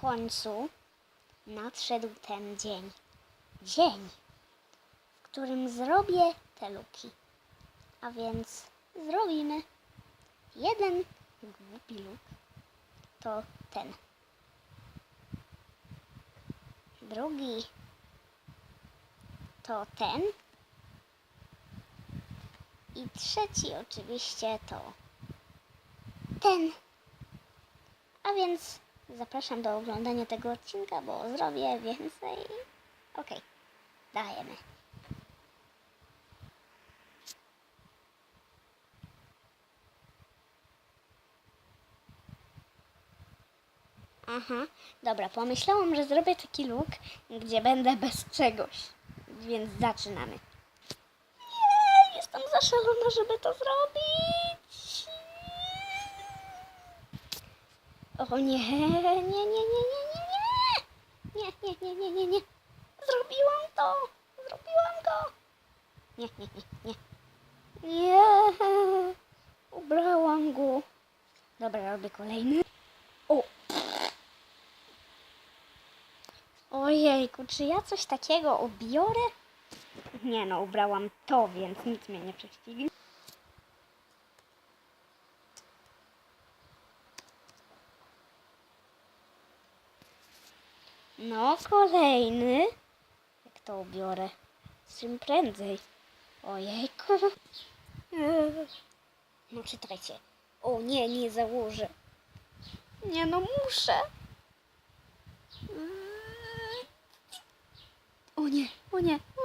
końcu nadszedł ten dzień. Dzień, w którym zrobię te luki. A więc zrobimy jeden głupi luk. To ten. Drugi to ten. I trzeci oczywiście to ten. A więc zapraszam do oglądania tego odcinka, bo zrobię więcej. Okej, dajemy. Aha, dobra, pomyślałam, że zrobię taki look, gdzie będę bez czegoś. Więc zaczynamy. Nie, jestem za szalona, żeby to zrobić. O nie, nie, nie, nie, nie, nie, nie. Nie, nie, nie, nie, nie, nie. Zrobiłam to. Zrobiłam go. Nie, nie, nie, nie. Nie. Ubrałam go. Dobra, robię kolejny. O. Ojejku, czy ja coś takiego ubiorę? Nie no, ubrałam to, więc nic mnie nie prześcignie. No, kolejny. Jak to ubiorę? Czym prędzej. Ojejku. No, czytajcie. O nie, nie założę. Nie no, muszę. Eee. O nie, o nie.